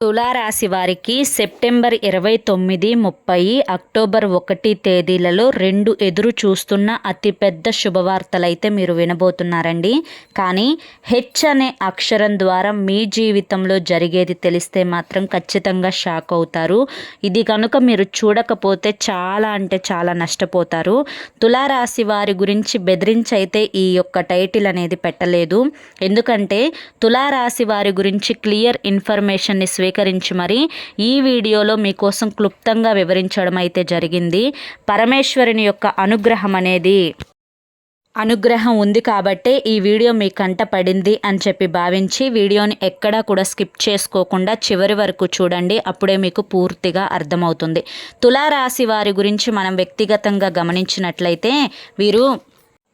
తులారాశి వారికి సెప్టెంబర్ ఇరవై తొమ్మిది ముప్పై అక్టోబర్ ఒకటి తేదీలలో రెండు ఎదురు చూస్తున్న అతిపెద్ద శుభవార్తలైతే మీరు వినబోతున్నారండి. కానీ హెచ్ అనే అక్షరం ద్వారా మీ జీవితంలో జరిగేది తెలిస్తే మాత్రం ఖచ్చితంగా షాక్ అవుతారు. ఇది కనుక మీరు చూడకపోతే చాలా అంటే చాలా నష్టపోతారు. తులారాశి వారి గురించి బెదిరించి అయితే ఈ యొక్క టైటిల్ అనేది పెట్టలేదు. ఎందుకంటే తులారాశి వారి గురించి క్లియర్ ఇన్ఫర్మేషన్ని స్వీకరించి మరి ఈ వీడియోలో మీకోసం క్లుప్తంగా వివరించడం అయితే జరిగింది. పరమేశ్వరుని యొక్క అనుగ్రహం అనేది అనుగ్రహం ఉంది కాబట్టే ఈ వీడియో మీ కంట పడింది అని చెప్పి భావించి వీడియోని ఎక్కడా కూడా స్కిప్ చేసుకోకుండా చివరి వరకు చూడండి. అప్పుడే మీకు పూర్తిగా అర్థమవుతుంది. తులారాశి వారి గురించి మనం వ్యక్తిగతంగా గమనించినట్లయితే వీరు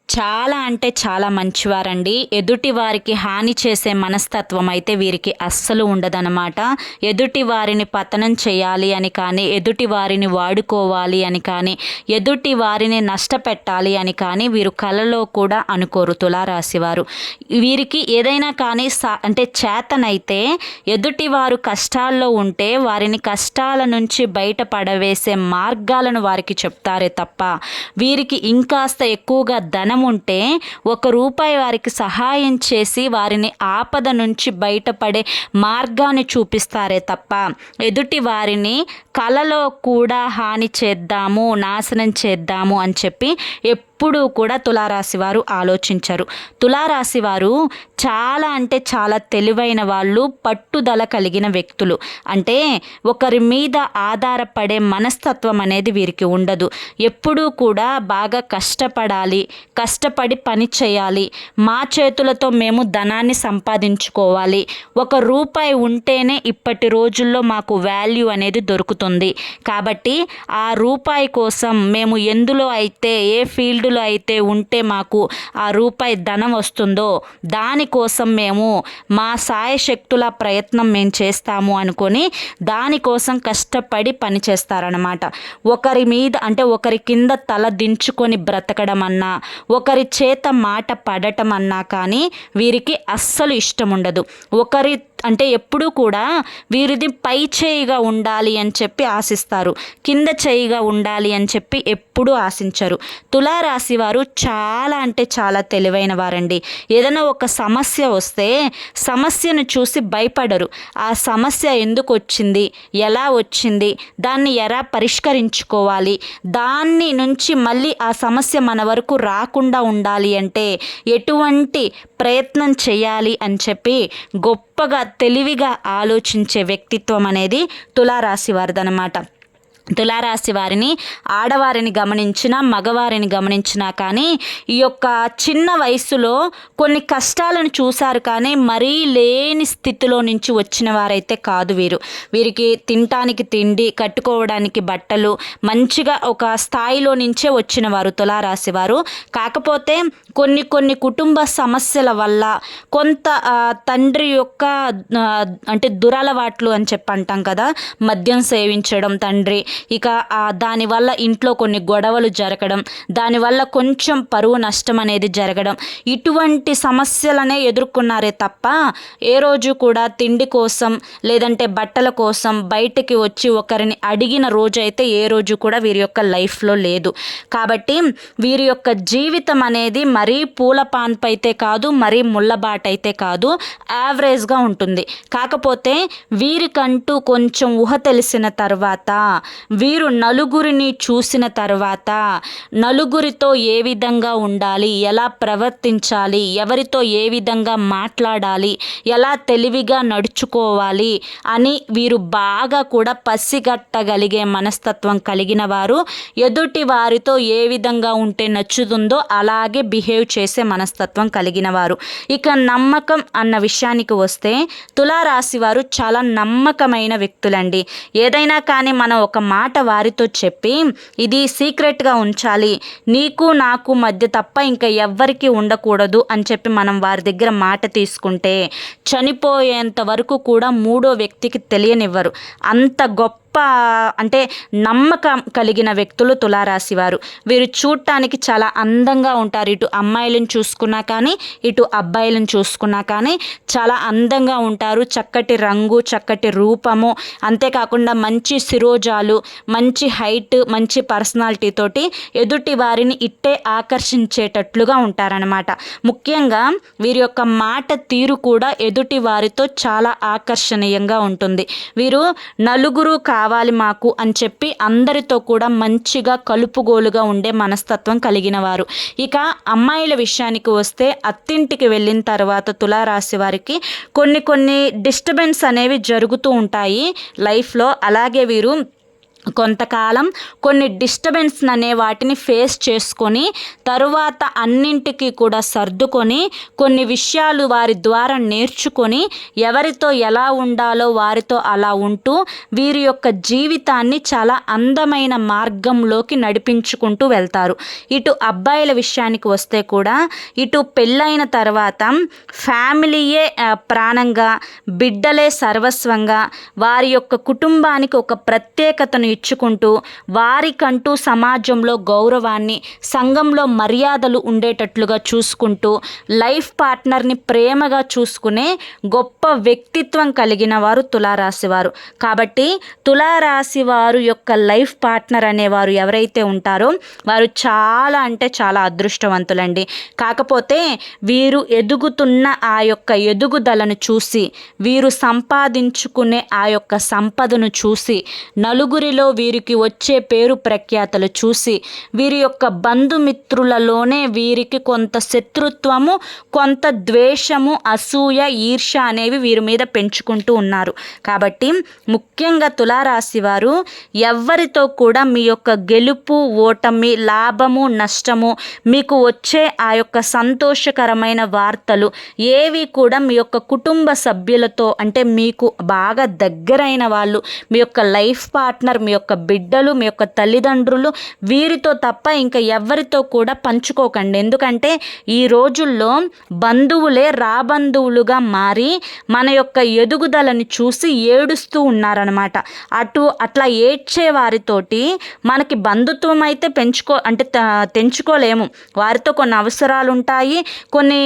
చాలా అంటే చాలా మంచివారండి. ఎదుటి వారికి హాని చేసే మనస్తత్వం అయితే వీరికి అస్సలు ఉండదనమాట ఎదుటి వారిని పతనం చేయాలి అని కానీ ఎదుటి వారిని వాడుకోవాలి అని కానీ ఎదుటి వారిని నష్టపెట్టాలి అని కానీ వీరు కలలో కూడా అనుకోరు తులారాశివారు. వీరికి ఏదైనా కానీ సా అంటే చేతనైతే ఎదుటి వారు కష్టాల్లో ఉంటే వారిని కష్టాల నుంచి బయటపడవేసే మార్గాలను వారికి చెప్తారే తప్ప వీరికి ఇంకాస్త ఎక్కువగా ధనం ఉంటే ఒక రూపాయి వారికి సహాయం చేసి వారిని ఆపద నుంచి బయటపడే మార్గాన్ని చూపిస్తారే తప్ప ఎదుటి వారిని కలలో కూడా హాని చేద్దాము నాశనం చేద్దాము అని చెప్పి ఎప్పుడూ కూడా తులారాశి వారు ఆలోచించరు. తులారాశి వారు చాలా అంటే చాలా తెలివైన వాళ్ళు పట్టుదల కలిగిన వ్యక్తులు. అంటే ఒకరి మీద ఆధారపడే మనస్తత్వం అనేది వీరికి ఉండదు. ఎప్పుడూ కూడా బాగా కష్టపడాలి కష్టపడి పని చేయాలి. మా చేతులతో మేము ధనాన్ని సంపాదించుకోవాలి. ఒక రూపాయి ఉంటేనే ఇప్పటి రోజుల్లో మాకు వాల్యూ అనేది దొరుకుతుంది. కాబట్టి ఆ రూపాయి కోసం మేము ఎందులో అయితే ఏ ఫీల్డ్ ఫీల్డ్లో అయితే ఉంటే మాకు ఆ రూపాయి ధనం వస్తుందో దానికోసం మేము మా సాయశక్తుల ప్రయత్నం మేము చేస్తాము అనుకొని దానికోసం కష్టపడి పని చేస్తారనమాట ఒకరి మీద అంటే ఒకరి కింద తల దించుకొని బ్రతకడం అన్నా ఒకరి చేత మాట పడటం అన్నా కానీ వీరికి అస్సలు ఇష్టం ఉండదు ఒకరి అంటే ఎప్పుడూ కూడా వీరిది పై చేయిగా ఉండాలి అని చెప్పి ఆశిస్తారు. కింద చేయిగా ఉండాలి అని చెప్పి ఎప్పుడూ ఆశించరు. తులారాశి వారు చాలా అంటే చాలా తెలివైన వారండి. ఏదైనా ఒక సమస్య వస్తే సమస్యను చూసి భయపడరు. ఆ సమస్య ఎందుకు వచ్చింది? ఎలా వచ్చింది? దాన్ని ఎలా పరిష్కరించుకోవాలి? దాన్ని నుంచి మళ్ళీ ఆ సమస్య మన వరకు రాకుండా ఉండాలి అంటే ఎటువంటి ప్రయత్నం చేయాలి అని చెప్పి గొప్పగా తెలివిగా ఆలోచించే వ్యక్తిత్వం అనేది తులారాశి వారిదనమాట తులారాశి వారిని ఆడవారిని గమనించినా మగవారిని గమనించినా కానీ ఈ యొక్క చిన్న వయసులో కొన్ని కష్టాలను చూశారు కానీ మరీ లేని స్థితిలో నుంచి వచ్చిన వారైతే కాదు వీరు. వీరికి తినటానికి తిండి కట్టుకోవడానికి బట్టలు మంచిగా ఒక స్థాయిలో నుంచే వచ్చిన వారు తులారాశి వారు. కాకపోతే కొన్ని కొన్ని కుటుంబ సమస్యల వల్ల కొంత తండ్రి యొక్క అంటే దురలవాట్లు అని చెప్పి అంటాం కదా మద్యం సేవించడం తండ్రి ఇక దానివల్ల ఇంట్లో కొన్ని గొడవలు జరగడం దానివల్ల కొంచెం పరువు నష్టం అనేది జరగడం. ఇటువంటి సమస్యలనే ఎదుర్కొన్నారే తప్ప ఏ రోజు కూడా తిండి కోసం లేదంటే బట్టల కోసం బయటికి వచ్చి ఒకరిని అడిగిన రోజు అయితే ఏ రోజు కూడా వీరి యొక్క లైఫ్లో లేదు. కాబట్టి వీరి యొక్క జీవితం అనేది మరీ పూల పాన్పు అయితే కాదు మరీ ముళ్ళబాట అయితే కాదు యావరేజ్గా ఉంటుంది. కాకపోతే వీరికంటూ కొంచెం ఊహ తెలిసిన తర్వాత వీరు నలుగురిని చూసిన తర్వాత నలుగురితో ఏ విధంగా ఉండాలి? ఎలా ప్రవర్తించాలి? ఎవరితో ఏ విధంగా మాట్లాడాలి? ఎలా తెలివిగా నడుచుకోవాలి? అని వీరు బాగా కూడా పసిగట్టగలిగే మనస్తత్వం కలిగిన వారు ఎదుటి వారితో ఏ విధంగా ఉంటే నచ్చుతుందో అలాగే బిహేవ్ చేసే మనస్తత్వం కలిగిన వారు. ఇక నమ్మకం అన్న విషయానికి వస్తే తులారాశి వారు చాలా నమ్మకమైన వ్యక్తులండి. ఏదైనా కానీ మనం ఒక మాట వారితో చెప్పి ఇది సీక్రెట్గా ఉంచాలి. నీకు నాకు మధ్య తప్ప ఇంకా ఎవ్వరికీ ఉండకూడదు అని చెప్పి మనం వారి దగ్గర మాట తీసుకుంటే చనిపోయేంత వరకు కూడా మూడో వ్యక్తికి తెలియనివ్వరు. అంత గొప్ప అంటే నమ్మకం కలిగిన వ్యక్తులు తులారాశి వారు వీరు చూడటానికి చాలా అందంగా ఉంటారు. ఇటు అమ్మాయిలను చూసుకున్నా కానీ ఇటు అబ్బాయిలను చూసుకున్నా కానీ చాలా అందంగా ఉంటారు. చక్కటి రంగు చక్కటి రూపము అంతేకాకుండా మంచి శిరోజాలు మంచి హైట్ మంచి పర్సనాలిటీ తోటి ఎదుటి వారిని ఇట్టే ఆకర్షించేటట్లుగా ఉంటారనమాట ముఖ్యంగా వీరి యొక్క మాట తీరు కూడా ఎదుటి వారితో చాలా ఆకర్షణీయంగా ఉంటుంది. వీరు నలుగురు కా కావాలి మాకు అని చెప్పి అందరితో కూడా మంచిగా కలుపుగోలుగా ఉండే మనస్తత్వం కలిగిన వారు. ఇక అమ్మాయిల విషయానికి వస్తే అత్తింటికి వెళ్ళిన తర్వాత తులారాశి వారికి కొన్ని కొన్ని డిస్టర్బెన్స్ అనేవి జరుగుతూ ఉంటాయి లైఫ్లో. అలాగే వీరు కొంతకాలం కొన్ని డిస్టర్బెన్స్ అనే వాటిని ఫేస్ చేసుకొని తరువాత అన్నింటికి కూడా సర్దుకొని కొన్ని విషయాలు వారి ద్వారా నేర్చుకొని ఎవరితో ఎలా ఉండాలో వారితో అలా ఉంటూ వీరి యొక్క జీవితాన్ని చాలా అందమైన మార్గంలోకి నడిపించుకుంటూ వెళ్తారు. ఇటు అబ్బాయిల విషయానికి వస్తే కూడా ఇటు పెళ్ళైన తర్వాత ఫ్యామిలీయే ప్రాణంగా బిడ్డలే సర్వస్వంగా వారి యొక్క కుటుంబానికి ఒక ప్రత్యేకతను ఇచ్చుకుంటూ వారికంటూ సమాజంలో గౌరవాన్ని సంఘంలో మర్యాదలు ఉండేటట్లుగా చూసుకుంటూ లైఫ్ పార్ట్నర్ని ప్రేమగా చూసుకునే గొప్ప వ్యక్తిత్వం కలిగిన వారు తులారాశివారు. కాబట్టి తులారాశి వారు యొక్క లైఫ్ పార్ట్నర్ అనేవారు ఎవరైతే ఉంటారో వారు చాలా అంటే చాలా అదృష్టవంతులండి. కాకపోతే వీరు ఎదుగుతున్న ఆ యొక్క ఎదుగుదలను చూసి వీరు సంపాదించుకునే ఆ యొక్క సంపదను చూసి నలుగురిలో వీరికి వచ్చే పేరు ప్రఖ్యాతలు చూసి వీరి యొక్క బంధుమిత్రులలోనే వీరికి కొంత శత్రుత్వము కొంత ద్వేషము అసూయ ఈర్ష అనేవి వీరి మీద పెంచుకుంటూ ఉన్నారు. కాబట్టి ముఖ్యంగా తులారాశి వారు ఎవరితో కూడా మీ యొక్క గెలుపు ఓటమి లాభము నష్టము మీకు వచ్చే ఆ యొక్క సంతోషకరమైన వార్తలు ఏవి కూడా మీ యొక్క కుటుంబ సభ్యులతో అంటే మీకు బాగా దగ్గరైన వాళ్ళు మీ యొక్క లైఫ్ పార్ట్నర్ మీ యొక్క బిడ్డలు మీ యొక్క తల్లిదండ్రులు వీరితో తప్ప ఇంకా ఎవరితో కూడా పంచుకోకండి. ఎందుకంటే ఈ రోజుల్లో బంధువులే రాబంధువులుగా మారి మన యొక్క ఎదుగుదలని చూసి ఏడుస్తూ ఉన్నారనమాట అటు అట్లా ఏడ్చే వారితోటి మనకి బంధుత్వం అయితే పెంచుకో అంటే తెంచుకోలేము. వారితో కొన్ని అవసరాలు ఉంటాయి కొన్ని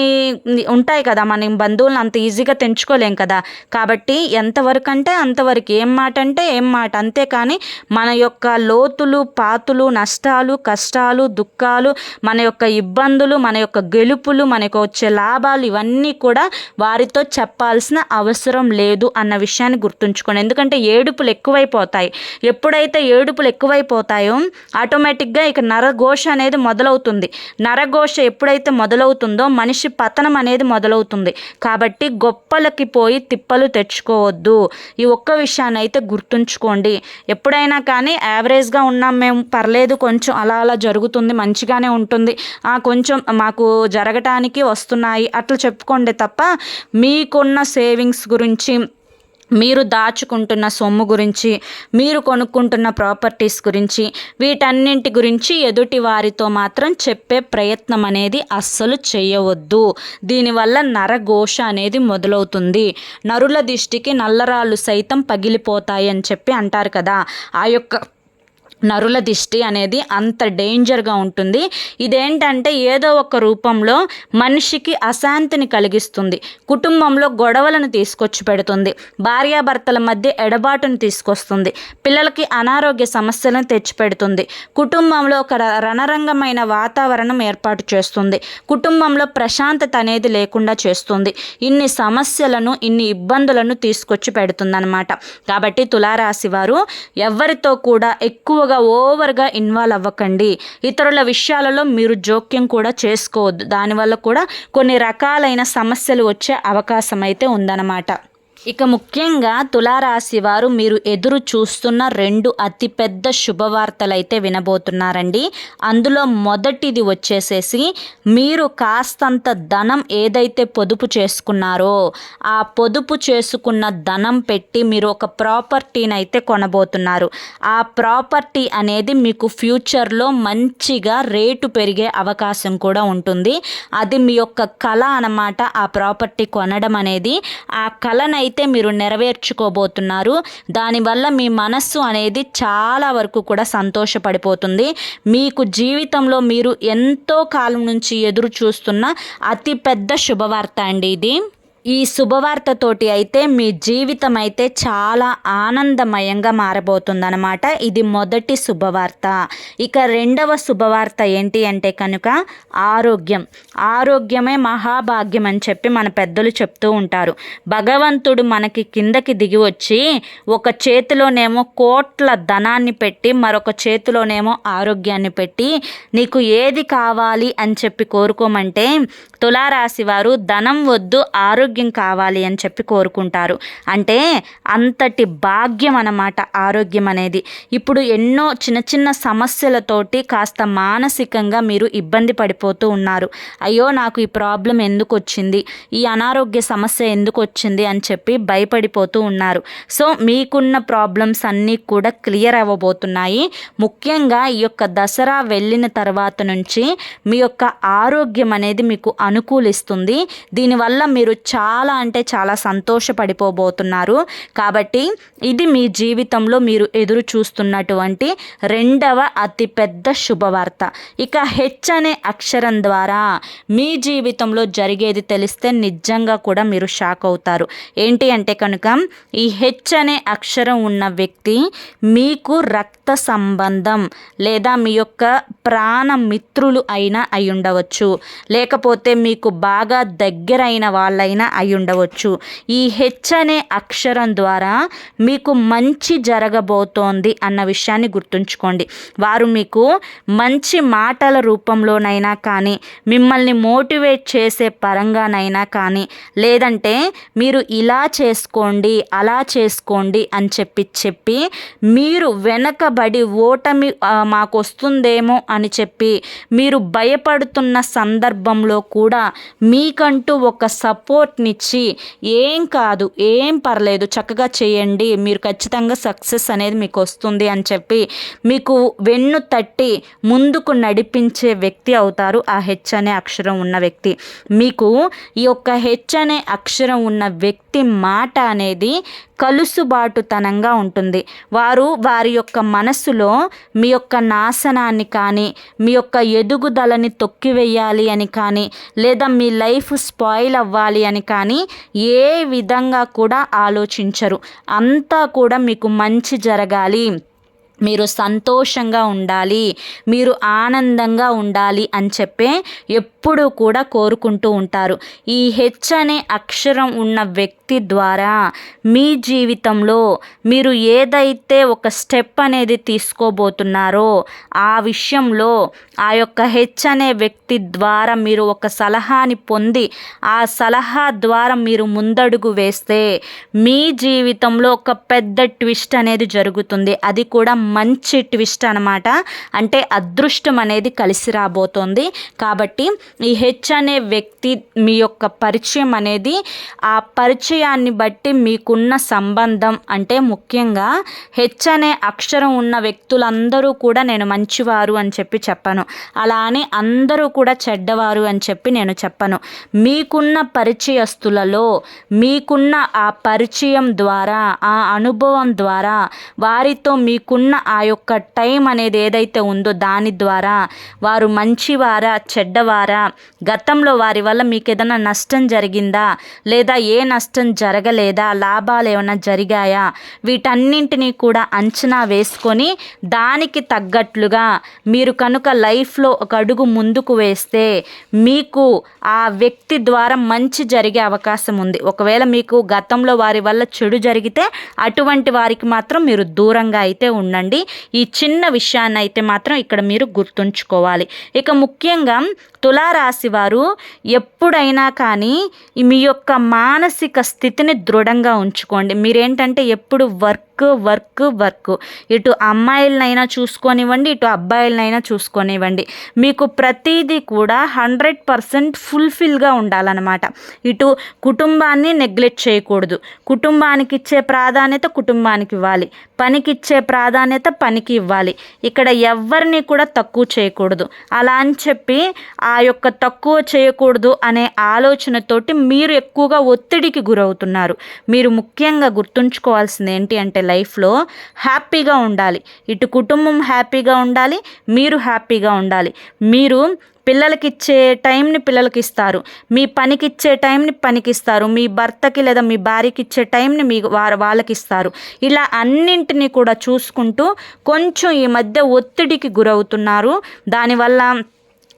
ఉంటాయి కదా మనం బంధువులను అంత ఈజీగా తెంచుకోలేం కదా. కాబట్టి ఎంతవరకు అంటే అంతవరకు ఏం మాట అంటే ఏం మాట. అంతేకాని మన యొక్క లోతులు పాతులు నష్టాలు కష్టాలు దుఃఖాలు మన యొక్క ఇబ్బందులు మన యొక్క గెలుపులు మనకు వచ్చే లాభాలు ఇవన్నీ కూడా వారితో చెప్పాల్సిన అవసరం లేదు అన్న విషయాన్ని గుర్తుంచుకోండి. ఎందుకంటే ఏడుపులు ఎక్కువైపోతాయి. ఎప్పుడైతే ఏడుపులు ఎక్కువైపోతాయో ఆటోమేటిక్గా ఇక నరఘోష అనేది మొదలవుతుంది. నరఘోష ఎప్పుడైతే మొదలవుతుందో మనిషి పతనం అనేది మొదలవుతుంది. కాబట్టి గొప్పలకి పోయి తిప్పలు తెచ్చుకోవద్దు. ఈ ఒక్క విషయాన్ని అయితే గుర్తుంచుకోండి. ఎప్పుడైనా కానీ యావరేజ్గా ఉన్నాం మేము పర్లేదు కొంచెం అలా అలా జరుగుతుంది మంచిగానే ఉంటుంది. కొంచెం మాకు జరగటానికి వస్తున్నాయి అట్లా చెప్పుకోండి తప్ప మీకున్న సేవింగ్స్ గురించి మీరు దాచుకుంటున్న సొమ్ము గురించి మీరు కొనుక్కుంటున్న ప్రాపర్టీస్ గురించి వీటన్నింటి గురించి ఎదుటి వారితో మాత్రం చెప్పే ప్రయత్నం అనేది అస్సలు చేయవద్దు. దీనివల్ల నరఘోష అనేది మొదలవుతుంది. నరుల దిష్టికి నల్లరాళ్ళు సైతం పగిలిపోతాయి అని చెప్పి అంటారు కదా. ఆ యొక్క నరుల దిష్టి అనేది అంత డేంజర్గా ఉంటుంది. ఇదేంటంటే ఏదో ఒక రూపంలో మనిషికి అశాంతిని కలిగిస్తుంది. కుటుంబంలో గొడవలను తీసుకొచ్చి పెడుతుంది. భార్యాభర్తల మధ్య ఎడబాటును తీసుకొస్తుంది. పిల్లలకి అనారోగ్య సమస్యలను తెచ్చిపెడుతుంది. కుటుంబంలో ఒక రణరంగమైన వాతావరణం ఏర్పాటు చేస్తుంది. కుటుంబంలో ప్రశాంతత అనేది లేకుండా చేస్తుంది. ఇన్ని సమస్యలను ఇన్ని ఇబ్బందులను తీసుకొచ్చి పెడుతుందన్నమాట. కాబట్టి తులారాశి వారు ఎవరితో కూడా ఎక్కువ ఎక్కువగా ఓవర్గా ఇన్వాల్వ్ అవ్వకండి. ఇతరుల విషయాలలో మీరు జోక్యం కూడా చేసుకోవద్దు. దానివల్ల కూడా కొన్ని రకాలైన సమస్యలు వచ్చే అవకాశం అయితే ఉందన్నమాట. ఇక ముఖ్యంగా తులారాశి వారు మీరు ఎదురు చూస్తున్న రెండు అతిపెద్ద శుభవార్తలు అయితే వినబోతున్నారండి. అందులో మొదటిది వచ్చేసేసి మీరు కాస్తంత ధనం ఏదైతే పొదుపు చేసుకున్నారో ఆ పొదుపు చేసుకున్న ధనం పెట్టి మీరు ఒక ప్రాపర్టీని అయితే కొనబోతున్నారు. ఆ ప్రాపర్టీ అనేది మీకు ఫ్యూచర్లో మంచిగా రేటు పెరిగే అవకాశం కూడా ఉంటుంది. అది మీ యొక్క కళ అన్నమాట ఆ ప్రాపర్టీ కొనడం అనేది. ఆ కళనైతే అయితే మీరు నెరవేర్చుకోబోతున్నారు దానివల్ల మీ మనస్సు అనేది చాలా వరకు కూడా సంతోషపడిపోతుంది. మీకు జీవితంలో మీరు ఎంతో కాలం నుంచి ఎదురు చూస్తున్న అతిపెద్ద శుభవార్త అండి ఇది. ఈ శుభవార్తతోటి అయితే మీ జీవితం అయితే చాలా ఆనందమయంగా మారబోతుందన్నమాట. ఇది మొదటి శుభవార్త. ఇక రెండవ శుభవార్త ఏంటి అంటే కనుక ఆరోగ్యం. ఆరోగ్యమే మహాభాగ్యం అని చెప్పి మన పెద్దలు చెప్తూ ఉంటారు. భగవంతుడు మనకి కిందకి దిగి వచ్చి ఒక చేతిలోనేమో కోట్ల ధనాన్ని పెట్టి మరొక చేతిలోనేమో ఆరోగ్యాన్ని పెట్టి నీకు ఏది కావాలి అని చెప్పి కోరుకోమంటే తులారాశి వారు ధనం వద్దు ఆరోగ్యం ఆరోగ్యం కావాలి అని చెప్పి కోరుకుంటారు. అంటే అంతటి భాగ్యం అన్నమాట ఆరోగ్యం అనేది. ఇప్పుడు ఎన్నో చిన్న చిన్న సమస్యలతోటి కాస్త మానసికంగా మీరు ఇబ్బంది పడిపోతూ ఉన్నారు. అయ్యో నాకు ఈ ప్రాబ్లం ఎందుకు వచ్చింది? ఈ అనారోగ్య సమస్య ఎందుకు వచ్చింది? అని చెప్పి భయపడిపోతూ ఉన్నారు. సో మీకున్న ప్రాబ్లమ్స్ అన్నీ కూడా క్లియర్ అవ్వబోతున్నాయి. ముఖ్యంగా ఈ యొక్క దసరా వెళ్ళిన తర్వాత నుంచి మీ యొక్క ఆరోగ్యం అనేది మీకు అనుకూలిస్తుంది. దీనివల్ల మీరు చాలా చాలా అంటే చాలా సంతోషపడిపోబోతున్నారు. కాబట్టి ఇది మీ జీవితంలో మీరు ఎదురు చూస్తున్నటువంటి రెండవ అతిపెద్ద శుభవార్త. ఇక హెచ్ అనే అక్షరం ద్వారా మీ జీవితంలో జరిగేది తెలిస్తే నిజంగా కూడా మీరు షాక్ అవుతారు. ఏంటి అంటే కనుక ఈ హెచ్ అనే అక్షరం ఉన్న వ్యక్తి మీకు రక్త సంబంధం లేదా మీ యొక్క ప్రాణ మిత్రులు అయినా అయి ఉండవచ్చు. లేకపోతే మీకు బాగా దగ్గరైన వాళ్ళైనా అయి ఉండవచ్చు. ఈ హెచ్ అనే అక్షరం ద్వారా మీకు మంచి జరగబోతోంది అన్న విషయాన్ని గుర్తుంచుకోండి. వారు మీకు మంచి మాటల రూపంలోనైనా కానీ మిమ్మల్ని మోటివేట్ చేసే పరంగానైనా కానీ లేదంటే మీరు ఇలా చేసుకోండి అలా చేసుకోండి అని చెప్పి చెప్పి మీరు వెనకబడి ఓటమి మాకు వస్తుందేమో అని చెప్పి మీరు భయపడుతున్న సందర్భంలో కూడా మీకంటూ ఒక సపోర్ట్ సపోర్ట్నిచ్చి ఏం కాదు ఏం పర్లేదు చక్కగా చేయండి మీరు ఖచ్చితంగా సక్సెస్ అనేది మీకు వస్తుంది అని చెప్పి మీకు వెన్ను తట్టి ముందుకు నడిపించే వ్యక్తి అవుతారు ఆ హెచ్ అనే అక్షరం ఉన్న వ్యక్తి. మీకు ఈ యొక్క హెచ్ అనే అక్షరం ఉన్న వ్యక్తి మాట అనేది కలుసుబాటుతనంగా ఉంటుంది. వారు వారి యొక్క మనసులో మీ యొక్క నాశనాన్ని కానీ మీ యొక్క ఎదుగుదలని తొక్కివేయాలి అని కానీ లేదా మీ లైఫ్ స్పాయిల్ అవ్వాలి అని కానీ ఏ విధంగా కూడా ఆలోచించరు. అంతా కూడా మీకు మంచి జరగాలి. మీరు సంతోషంగా ఉండాలి. మీరు ఆనందంగా ఉండాలి అని చెప్పే ఎప్పుడూ కూడా కోరుకుంటూ ఉంటారు. ఈ హెచ్ అనే అక్షరం ఉన్న వ్యక్తి ద్వారా మీ జీవితంలో మీరు ఏదైతే ఒక స్టెప్ అనేది తీసుకోబోతున్నారో ఆ విషయంలో ఆ యొక్క హెచ్ అనే వ్యక్తి ద్వారా మీరు ఒక సలహాని పొంది ఆ సలహా ద్వారా మీరు ముందడుగు వేస్తే మీ జీవితంలో ఒక పెద్ద ట్విస్ట్ అనేది జరుగుతుంది. అది కూడా మంచి ట్విస్ట్ అనమాట అంటే అదృష్టం అనేది కలిసి రాబోతోంది. కాబట్టి ఈ హెచ్ అనే వ్యక్తి మీ యొక్క పరిచయం అనేది ఆ పరిచయాన్ని బట్టి మీకున్న సంబంధం. అంటే ముఖ్యంగా హెచ్ అనే అక్షరం ఉన్న వ్యక్తులందరూ కూడా నేను మంచివారు అని చెప్పి చెప్పను. అలా అని అందరూ కూడా చెడ్డవారు అని చెప్పి నేను చెప్పను. మీకున్న పరిచయస్తులలో మీకున్న ఆ పరిచయం ద్వారా ఆ అనుభవం ద్వారా వారితో మీకున్న ఆ యొక్క టైం అనేది ఏదైతే ఉందో దాని ద్వారా వారు మంచివారా చెడ్డవారా గతంలో వారి వల్ల మీకు ఏదైనా నష్టం జరిగిందా? లేదా ఏ నష్టం జరగలేదా? లాభాలు ఏమైనా జరిగాయా? వీటన్నింటినీ కూడా అంచనా వేసుకొని దానికి తగ్గట్లుగా మీరు కనుక లైఫ్లో ఒక అడుగు ముందుకు వేస్తే మీకు ఆ వ్యక్తి ద్వారా మంచి జరిగే అవకాశం ఉంది. ఒకవేళ మీకు గతంలో వారి వల్ల చెడు జరిగితే అటువంటి వారికి మాత్రం మీరు దూరంగా అయితే ఉండండి. ఈ చిన్న విషయాన్ని అయితే మాత్రం ఇక్కడ మీరు గుర్తుంచుకోవాలి. ఇక ముఖ్యంగా తులారాశి వారు ఎప్పుడైనా కానీ మీ యొక్క మానసిక స్థితిని దృఢంగా ఉంచుకోండి. మీరేంటంటే ఎప్పుడు వర్క్ వర్క్ వర్క్ వర్క్. ఇటు అమ్మాయిలనైనా చూసుకొనివ్వండి ఇటు అబ్బాయిలనైనా చూసుకొనివ్వండి. మీకు ప్రతిదీ కూడా హండ్రెడ్ పర్సెంట్ ఫుల్ఫిల్గా ఉండాలన్నమాట. ఇటు కుటుంబాన్ని నెగ్లెక్ట్ చేయకూడదు. కుటుంబానికి ఇచ్చే ప్రాధాన్యత కుటుంబానికి ఇవ్వాలి. పనికి ఇచ్చే ప్రాధాన్యత పనికి ఇవ్వాలి. ఇక్కడ ఎవరిని కూడా తక్కువ చేయకూడదు. అలా అని చెప్పి ఆ యొక్క తక్కువ చేయకూడదు అనే ఆలోచనతోటి మీరు ఎక్కువగా ఒత్తిడికి గురవుతున్నారు. మీరు ముఖ్యంగా గుర్తుంచుకోవాల్సింది ఏంటి అంటే లైఫ్లో హ్యాపీగా ఉండాలి. ఇటు కుటుంబం హ్యాపీగా ఉండాలి మీరు హ్యాపీగా ఉండాలి. మీరు పిల్లలకి ఇచ్చే టైంని పిల్లలకి ఇస్తారు మీ పనికి ఇచ్చే టైంని పనికి ఇస్తారు మీ భర్తకి లేదా మీ భార్యకి ఇచ్చే టైంని మీ వారు వాళ్ళకి ఇస్తారు ఇలా అన్నింటినీ కూడా చూసుకుంటూ కొంచెం ఈ మధ్య ఒత్తిడికి గురవుతున్నారు. దానివల్ల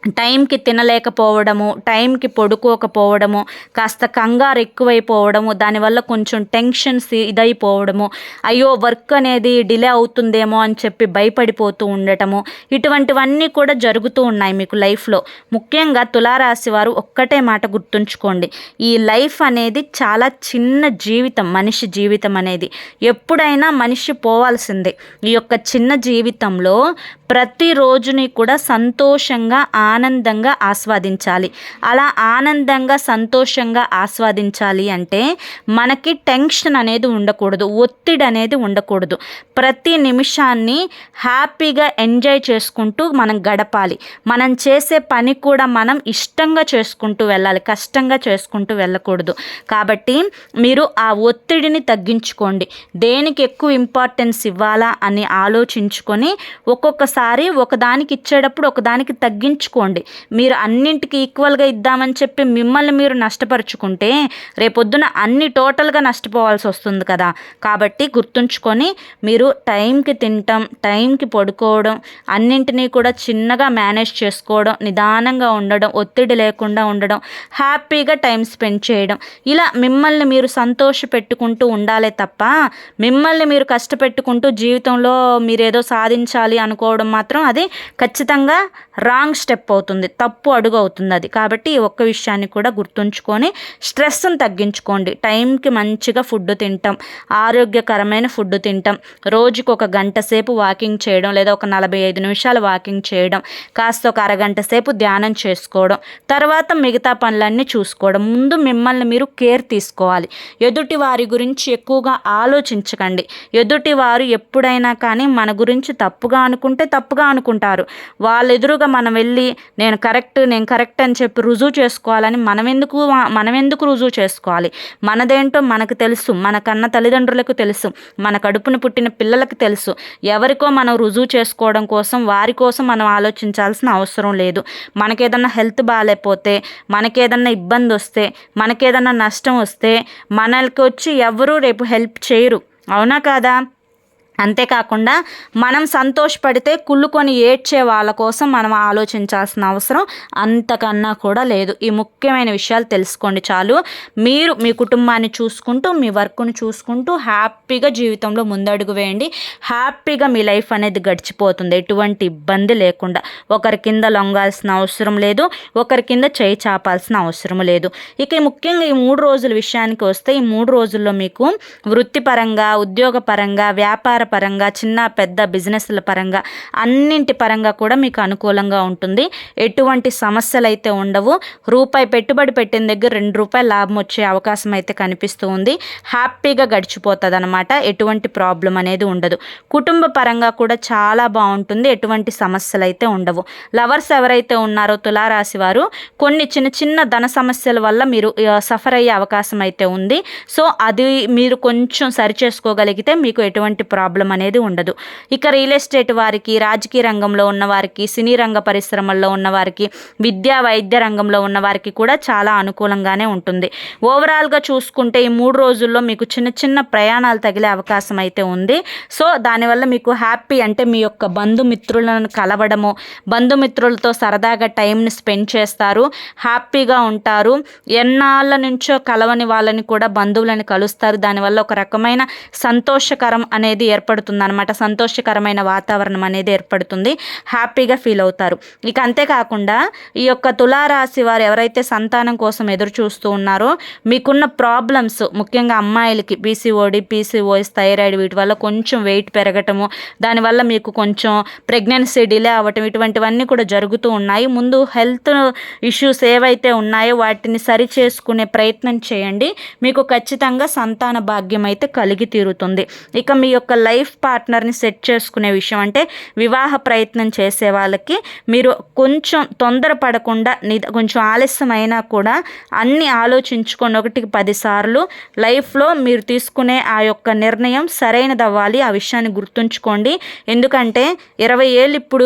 టైంకి తినలేకపోవడము టైంకి పడుకోకపోవడము కాస్త కంగారు ఎక్కువైపోవడము దానివల్ల కొంచెం టెన్షన్స్ ఇదైపోవడము. అయ్యో వర్క్ అనేది డిలే అవుతుందేమో అని చెప్పి భయపడిపోతూ ఉండటము. ఇటువంటివన్నీ కూడా జరుగుతూ ఉన్నాయి మీకు లైఫ్లో. ముఖ్యంగా తులారాశి వారు ఒక్కటే మాట గుర్తుంచుకోండి. ఈ లైఫ్ అనేది చాలా చిన్న జీవితం మనిషి జీవితం అనేది. ఎప్పుడైనా మనిషి పోవాల్సిందే. ఈ యొక్క చిన్న జీవితంలో ప్రతిరోజుని కూడా సంతోషంగా ఆనందంగా ఆస్వాదించాలి. అలా ఆనందంగా సంతోషంగా ఆస్వాదించాలి అంటే మనకి టెన్షన్ అనేది ఉండకూడదు ఒత్తిడి అనేది ఉండకూడదు. ప్రతి నిమిషాన్ని హ్యాపీగా ఎంజాయ్ చేసుకుంటూ మనం గడపాలి. మనం చేసే పని కూడా మనం ఇష్టంగా చేసుకుంటూ వెళ్ళాలి కష్టంగా చేసుకుంటూ వెళ్ళకూడదు. కాబట్టి మీరు ఆ ఒత్తిడిని తగ్గించుకోండి. దేనికి ఎక్కువ ఇంపార్టెన్స్ ఇవ్వాలా అని ఆలోచించుకొని ఒక్కొక్కసారి ఒకదానికి ఇచ్చేటప్పుడు ఒకదానికి తగ్గించుకోండి. మీరు అన్నింటికి ఈక్వల్గా ఇద్దామని చెప్పి మిమ్మల్ని మీరు నష్టపరుచుకుంటే రేపొద్దున అన్ని టోటల్గా నష్టపోవాల్సి వస్తుంది కదా. కాబట్టి గుర్తుంచుకొని మీరు టైంకి తినటం టైంకి పడుకోవడం అన్నింటినీ కూడా చిన్నగా మేనేజ్ చేసుకోవడం నిదానంగా ఉండడం ఒత్తిడి లేకుండా ఉండడం హ్యాపీగా టైం స్పెండ్ చేయడం. ఇలా మిమ్మల్ని మీరు సంతోష పెట్టుకుంటూ ఉండాలే తప్ప మిమ్మల్ని మీరు కష్టపెట్టుకుంటూ జీవితంలో మీరేదో సాధించాలి అనుకోవడం మాత్రం అది ఖచ్చితంగా రాంగ్ స్టెప్ అవుతుంది. తప్పు అడుగు అవుతుంది అది. కాబట్టి ఈ ఒక్క విషయాన్ని కూడా గుర్తుంచుకొని స్ట్రెస్ని తగ్గించుకోండి. టైంకి మంచిగా ఫుడ్ తింటాం. ఆరోగ్యకరమైన ఫుడ్ తింటాం. రోజుకు ఒక గంట సేపు వాకింగ్ చేయడం లేదా ఒక నలభై ఐదు నిమిషాలు వాకింగ్ చేయడం కాస్త ఒక అరగంట సేపు ధ్యానం చేసుకోవడం తర్వాత మిగతా పనులన్నీ చూసుకోవడం. ముందు మిమ్మల్ని మీరు కేర్ తీసుకోవాలి. ఎదుటి వారి గురించి ఎక్కువగా ఆలోచించకండి. ఎదుటి వారు ఎప్పుడైనా కానీ మన గురించి తప్పుగా అనుకుంటే తప్పు తప్పుగా అనుకుంటారు. వాళ్ళ ఎదురుగా మనం వెళ్ళి నేను కరెక్ట్ నేను కరెక్ట్ అని చెప్పి రుజువు చేసుకోవాలని మనం ఎందుకు మనం ఎందుకు రుజువు చేసుకోవాలి? మనదేంటో మనకు తెలుసు మన కన్న తల్లిదండ్రులకు తెలుసు మన కడుపును పుట్టిన పిల్లలకు తెలుసు. ఎవరికో మనం రుజువు చేసుకోవడం కోసం వారి కోసం మనం ఆలోచించాల్సిన అవసరం లేదు. మనకేదన్నా హెల్త్ బాగాలేకపోతే మనకేదన్నా ఇబ్బంది వస్తే మనకేదన్నా నష్టం వస్తే మనకి వచ్చి ఎవరూ రేపు హెల్ప్ చేయరు. అవునా కాదా? అంతేకాకుండా మనం సంతోషపడితే కుళ్ళుకొని ఏడ్చే వాళ్ళ కోసం మనం ఆలోచించాల్సిన అవసరం అంతకన్నా కూడా లేదు. ఈ ముఖ్యమైన విషయాలు తెలుసుకోండి చాలు. మీరు మీ కుటుంబాన్ని చూసుకుంటూ మీ వర్క్ను చూసుకుంటూ హ్యాపీగా జీవితంలో ముందడుగు వేయండి. హ్యాపీగా మీ లైఫ్ అనేది గడిచిపోతుంది. ఎటువంటి ఇబ్బంది లేకుండా. ఒకరి కింద లొంగాల్సిన అవసరం లేదు. ఒకరి కింద చేయి చాపాల్సిన అవసరం లేదు. ఇక ముఖ్యంగా ఈ మూడు రోజుల విషయానికి వస్తే ఈ మూడు రోజుల్లో మీకు వృత్తిపరంగా ఉద్యోగపరంగా వ్యాపార పరంగా చిన్న పెద్ద బిజినెస్ల పరంగా అన్నింటి పరంగా కూడా మీకు అనుకూలంగా ఉంటుంది. ఎటువంటి సమస్యలు అయితే ఉండవు. రూపాయి పెట్టుబడి పెట్టిన దగ్గర రెండు రూపాయలు లాభం వచ్చే అవకాశం అయితే కనిపిస్తూ ఉంది. హ్యాపీగా గడిచిపోతుంది అనమాట ఎటువంటి ప్రాబ్లం అనేది ఉండదు. కుటుంబ పరంగా కూడా చాలా బాగుంటుంది. ఎటువంటి సమస్యలు అయితే ఉండవు. లవర్స్ ఎవరైతే ఉన్నారో తులారాశి వారు కొన్ని చిన్న చిన్న ధన సమస్యల వల్ల మీరు సఫర్ అయ్యే అవకాశం అయితే ఉంది. సో అది మీరు కొంచెం సరి చేసుకోగలిగితే మీకు ఎటువంటి ప్రాబ్లం అనేది ఉండదు. ఇక రియల్ ఎస్టేట్ వారికి రాజకీయ రంగంలో ఉన్న వారికి సినీ రంగ పరిశ్రమల్లో ఉన్న వారికి విద్యా వైద్య రంగంలో ఉన్న వారికి కూడా చాలా అనుకూలంగానే ఉంటుంది. ఓవరాల్గా చూసుకుంటే ఈ మూడు రోజుల్లో మీకు చిన్న చిన్న ప్రయాణాలు తగిలే అవకాశం అయితే ఉంది. సో దానివల్ల మీకు హ్యాపీ అంటే మీ యొక్క బంధుమిత్రులను కలవడము బంధుమిత్రులతో సరదాగా టైంని స్పెండ్ చేస్తారు హ్యాపీగా ఉంటారు. ఎన్నాళ్ళ నుంచో కలవని వాళ్ళని కూడా బంధువులని కలుస్తారు. దానివల్ల ఒక రకమైన సంతోషకరం అనేది ఏర్పడుతుంది అనమాట సంతోషకరమైన వాతావరణం అనేది ఏర్పడుతుంది. హ్యాపీగా ఫీల్ అవుతారు. ఇక అంతేకాకుండా ఈ యొక్క తులారాశి వారు ఎవరైతే సంతానం కోసం ఎదురు చూస్తూ ఉన్నారో మీకున్న ప్రాబ్లమ్స్ ముఖ్యంగా అమ్మాయిలకి పీసీఓడి పీసీఓఎస్ థైరాయిడ్ వీటి వల్ల కొంచెం వెయిట్ పెరగటము దానివల్ల మీకు కొంచెం ప్రెగ్నెన్సీ డిలే అవ్వటం ఇటువంటివన్నీ కూడా జరుగుతూ ఉన్నాయి. ముందు హెల్త్ ఇష్యూస్ ఏవైతే ఉన్నాయో వాటిని సరి చేసుకునే ప్రయత్నం చేయండి. మీకు ఖచ్చితంగా సంతాన భాగ్యం అయితే కలిగి తీరుతుంది. ఇక మీ యొక్క లైఫ్ లైఫ్ పార్ట్నర్ని సెట్ చేసుకునే విషయం. అంటే వివాహ ప్రయత్నం చేసే వాళ్ళకి మీరు కొంచెం తొందరపడకుండా నిద కొంచెం ఆలస్యమైనా కూడా అన్ని ఆలోచించుకొని ఒకటికి పదిసార్లు లైఫ్లో మీరు తీసుకునే ఆ యొక్క నిర్ణయం సరైనది అవ్వాలి ఆ విషయాన్ని గుర్తుంచుకోండి. ఎందుకంటే ఇరవై ఏళ్ళు ఇప్పుడు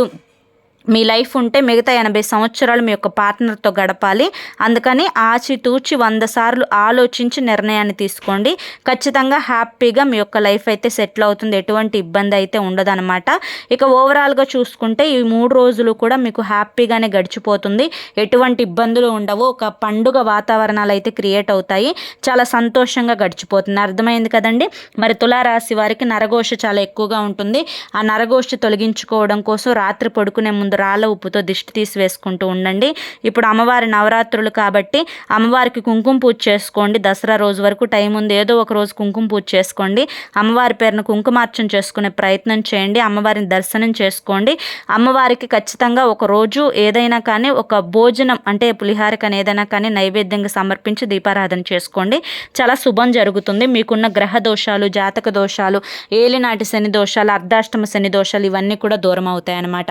మీ లైఫ్ ఉంటే మిగతా ఎనభై సంవత్సరాలు మీ యొక్క పార్ట్నర్తో గడపాలి. అందుకని ఆచితూచి వంద సార్లు ఆలోచించి నిర్ణయాన్ని తీసుకోండి. ఖచ్చితంగా హ్యాపీగా మీ యొక్క లైఫ్ అయితే సెటిల్ అవుతుంది. ఎటువంటి ఇబ్బంది అయితే ఉండదన్నమాట. ఇక ఓవరాల్గా చూసుకుంటే ఈ మూడు రోజులు కూడా మీకు హ్యాపీగానే గడిచిపోతుంది. ఎటువంటి ఇబ్బందులు ఉండవు. ఒక పండుగ వాతావరణాలు అయితే క్రియేట్ అవుతాయి. చాలా సంతోషంగా గడిచిపోతుంది. అర్థమైంది కదండి? మరి తులారాశి వారికి నరఘోష చాలా ఎక్కువగా ఉంటుంది. ఆ నరఘోష తొలగించుకోవడం కోసం రాత్రి పడుకునే ముందు రాళ్ళ ఉప్పుతో దిష్టి తీసి వేసుకుంటూ ఉండండి. ఇప్పుడు అమ్మవారి నవరాత్రులు కాబట్టి అమ్మవారికి కుంకుమ పూజ చేసుకోండి. దసరా రోజు వరకు టైం ఉంది. ఏదో ఒక రోజు కుంకుమ పూజ చేసుకోండి. అమ్మవారి పేరును కుంకుమార్చన చేసుకునే ప్రయత్నం చేయండి. అమ్మవారిని దర్శనం చేసుకోండి. అమ్మవారికి ఖచ్చితంగా ఒక రోజు ఏదైనా కానీ ఒక భోజనం అంటే పులిహార కానీ ఏదైనా కానీ నైవేద్యంగా సమర్పించి దీపారాధన చేసుకోండి. చాలా శుభం జరుగుతుంది. మీకున్న గ్రహ దోషాలు జాతక దోషాలు ఏలినాటి శని దోషాలు అర్ధాష్టమ శని దోషాలు ఇవన్నీ కూడా దూరం అవుతాయి అన్నమాట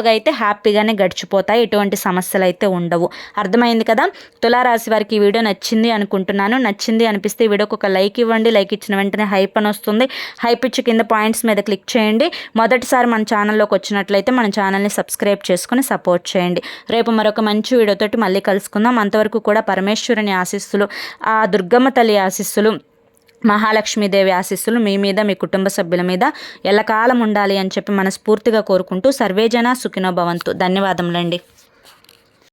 ఓవరాల్గా అయితే హ్యాపీగానే గడిచిపోతాయి. ఎటువంటి సమస్యలు అయితే ఉండవు. అర్థమైంది కదా? తులారాశి వారికి ఈ వీడియో నచ్చింది అనుకుంటున్నాను. నచ్చింది అనిపిస్తే ఈ వీడియోకి ఒక లైక్ ఇవ్వండి. లైక్ ఇచ్చిన వెంటనే హైప్ అని వస్తుంది. హైప్ ఇచ్చి కింద పాయింట్స్ మీద క్లిక్ చేయండి. మొదటిసారి మన ఛానల్లోకి వచ్చినట్లయితే మన ఛానల్ని సబ్స్క్రైబ్ చేసుకుని సపోర్ట్ చేయండి. రేపు మరొక మంచి వీడియోతోటి మళ్ళీ కలుసుకుందాం. అంతవరకు కూడా పరమేశ్వరుని ఆశీస్సులు ఆ దుర్గమ్మ తల్లి ఆశీస్సులు మహాలక్ష్మీదేవి ఆశీస్సులు మీ మీద మీ కుటుంబ సభ్యుల మీద ఎల్లకాలం ఉండాలి అని చెప్పి మనస్ఫూర్తిగా కోరుకుంటూ సర్వేజన సుఖినో భవంతు. ధన్యవాదములండి.